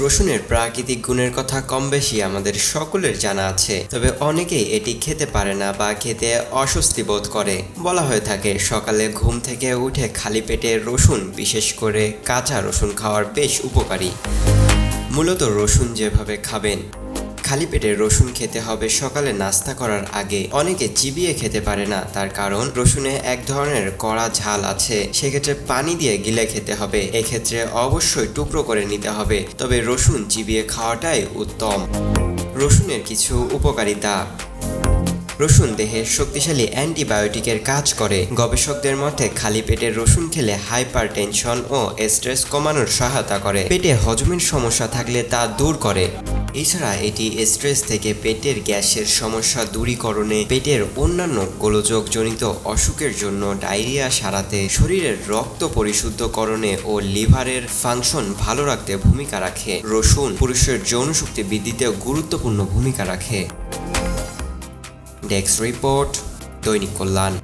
রসুনের প্রাকৃতিক গুণের কথা কম বেশি আমাদের সকলের জানা আছে। তবে অনেকেই এটি খেতে পারে না বা খেতে অস্বস্তি বোধ করে। বলা হয়ে থাকে, সকালে ঘুম থেকে উঠে খালি পেটে রসুন, বিশেষ করে কাঁচা রসুন খাওয়ার বেশ উপকারী। মূলত রসুন যেভাবে খাবেন খালি পেটে রসুন খেতে হবে, সকালে নাস্তা করার আগে। অনেকে চিবিয়ে খেতে পারে না, তার কারণ রসুনে এক ধরনের কড়া ঝাল আছে, সেক্ষেত্রে পানি দিয়ে গিলে খেতে হবে। এক্ষেত্রে অবশ্যই টুকরো করে নিতে হবে, তবে রসুন চিবিয়ে খাওয়াটাই উত্তম। রসুনের কিছু উপকারিতা। রসুন দেহে শক্তিশালী অ্যান্টিবায়োটিকের কাজ করে। গবেষকদের মতে, খালি পেটে রসুন খেলে হাইপার টেনশন ও স্ট্রেস কমানোর সহায়তা করে। পেটে হজমের সমস্যা থাকলে তা দূর করে। এছাড়া এটি স্ট্রেস থেকে পেটের গ্যাসের সমস্যা দূরীকরণে পেটের অন্যান্য গোলযোগজনিত অসুখের জন্য ডায়রিয়া সারাতে শরীরের রক্ত পরিশুদ্ধকরণে ও লিভারের ফাংশন ভালো রাখতে ভূমিকা রাখে। রসুন পুরুষের যৌন শক্তি বৃদ্ধিতেও গুরুত্বপূর্ণ ভূমিকা রাখে। ডেস্ক রিপোর্ট দৈনিক কল্যাণ।